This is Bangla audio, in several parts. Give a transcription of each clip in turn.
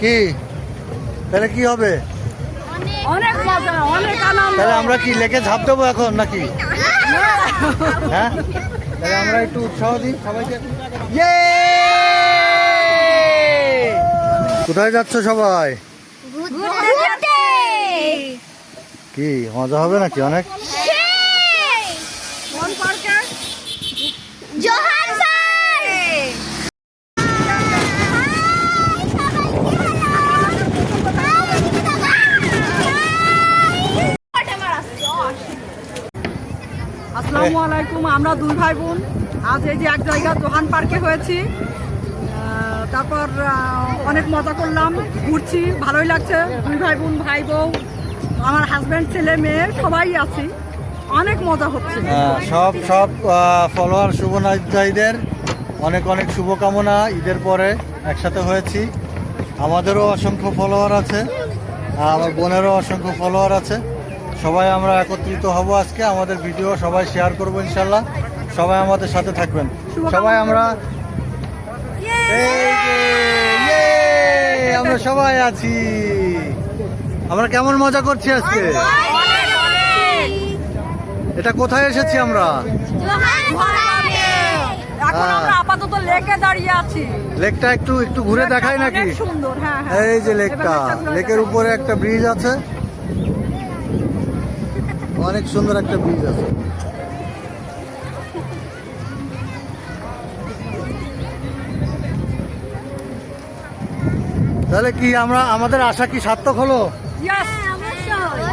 কি? তাহলে কি হবে? অনেক মজা অনেক আনন্দ। তাহলে আমরা কি লেকে ঝাঁপ দেবো এখন নাকি? হ্যাঁ? তাহলে আমরা একটু উৎসাহ দিই সবাইকে। Yay! কোথায় যাচ্ছ সবাই? কি মজা হবে নাকি অনেক কোন পার্কে আসসালামু আলাইকুম, আমরা দুই ভাই বোন আজ এই যে এক জায়গা জোহান পার্কে হয়েছি। তারপর অনেক মজা করলাম, ঘুরছি, ভালোই লাগছে। দুই ভাই বোন ভাই বউ আমার হাজব্যান্ড ছেলে, মেয়ে, সবাই আছি। অনেক মজা হচ্ছে। সব সব ফলোয়ার শুভনাথীদের অনেক অনেক শুভকামনা ঈদের পরে একসাথে হয়েছি। আমাদেরও অসংখ্য ফলোয়ার আছে আমার বোনেরও অসংখ্য ফলোয়ার আছে। সবাই আমরা একত্রিত হব আজকে আমাদের ভিডিও সবাই শেয়ার করব ইনশাল্লাহ সবাই আমাদের সাথে থাকবেন। সবাই আমরা! আমরা সবাই আছি। আমরা কেমন মজা করছি আজকে? এটা কোথায় এসেছি আমরা? এখন। আমরা আপাতত লেকে দাঁড়িয়ে আছি। লেকটা একটু একটু ঘুরে দেখাই নাকি? হ্যাঁ হ্যাঁ। এই যে লেকটা। লেকের উপরে একটা ব্রিজ আছে। অনেক সুন্দর একটা ব্রিজ আছে। তাহলে কি আমরা আমাদের আশা কি সার্থক হলো?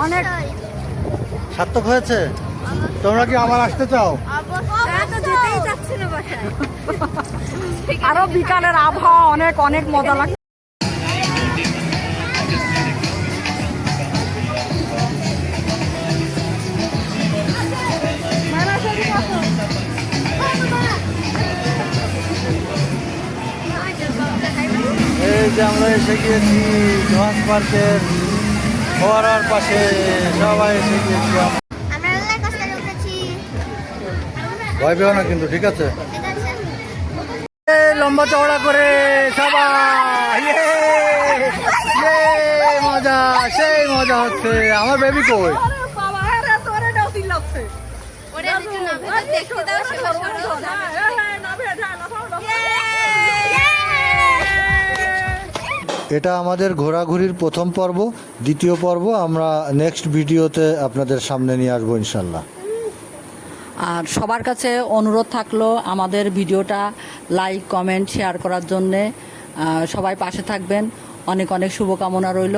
অনেক সার্থক হয়েছে? তোমরা কি আবার আসতে চাও? আরও বিকালের আবহাওয়া অনেক অনেক মজা লাগে যে আমরা এসে গিয়েছি জোহান্স পার্কের ফোয়ারার পাশে সবাই এসে গিয়েছি ভয় পেও না কিন্তু ঠিক আছে? এই লম্বা চওড়া করে সবাই Yay! Yay! মজা সেই মজা হচ্ছে। আমার বেবি কই এটা আমাদের ঘোরাঘুরির প্রথম পর্ব, দ্বিতীয় পর্ব। আমরা নেক্সট ভিডিওতে আপনাদের সামনে নিয়ে আসব ইনশাল্লাহ আর সবার কাছে অনুরোধ থাকল আমাদের ভিডিওটা লাইক কমেন্ট শেয়ার করার জন্যে। সবাই পাশে থাকবেন। অনেক অনেক শুভকামনা রইল।